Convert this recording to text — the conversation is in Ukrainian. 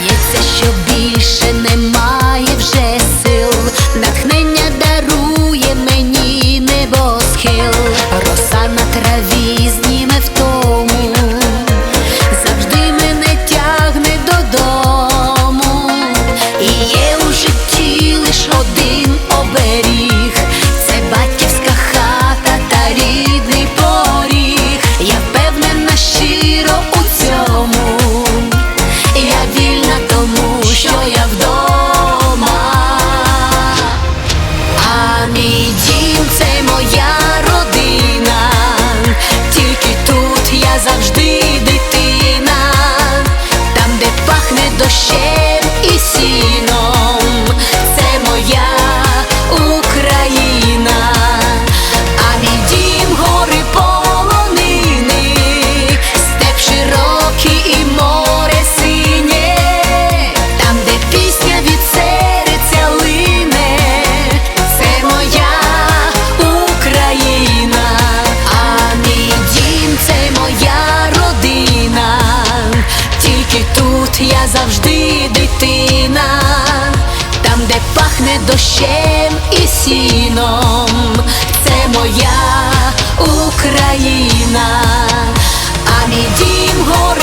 Здається, що більше немає вже. пахне дощем і сіном, це моя Україна, а мій дім гори.